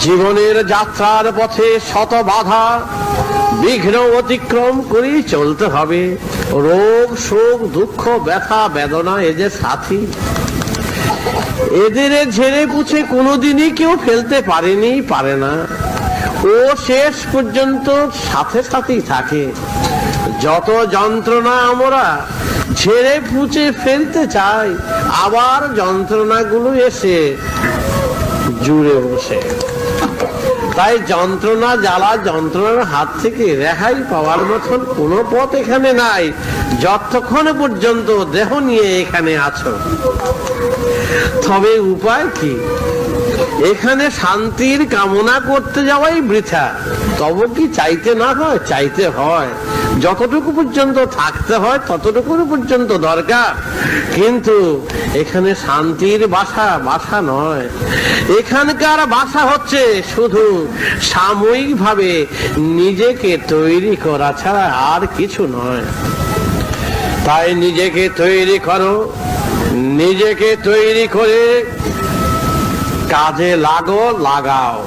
জীবনের যাত্রার পথে শত বাধা, বিঘ্ন অতিক্রম করেই চলতে হবে। রোগ, শোক, দুঃখ, ব্যথা, বেদনা, এ যে সাথী। এদের ঝেড়ে পুছে কোনোদিনই কেউ ফেলতে পারেনি, পারে না। ও শেষ পর্যন্ত সাথে সাথেই থাকে। যত যন্ত্রণা আমরা ঝেড়ে পুছে ফেলতে চাই, আবার যন্ত্রণাগুলো এসে জুড়ে বসে তাই যন্ত্রণা, জ্বালা, যন্ত্রণার হাত থেকে রেহাই পাওয়ার মতন কোনো পথ এখানে নাই। যতক্ষণ পর্যন্ত দেহ নিয়ে এখানে আছো। তবে উপায় কি? এখানে শান্তির কামনা করতে যাওয়াই বৃথা। তবে কি চাইতে না হয়? চাইতে হয়। যতটুকু পর্যন্ত থাকতে হয়, ততটুকু পর্যন্ত দরকার। কিন্তু এখানে শান্তির বাসা বাসা নয়। এখানকার বাসা হচ্ছে শুধু সাময়িক ভাবে নিজেকে তৈরি করা ছাড়া আর কিছু নয়। তাই নিজেকে তৈরি করো, নিজেকে তৈরি করে কাজে লাগো, লাগাও।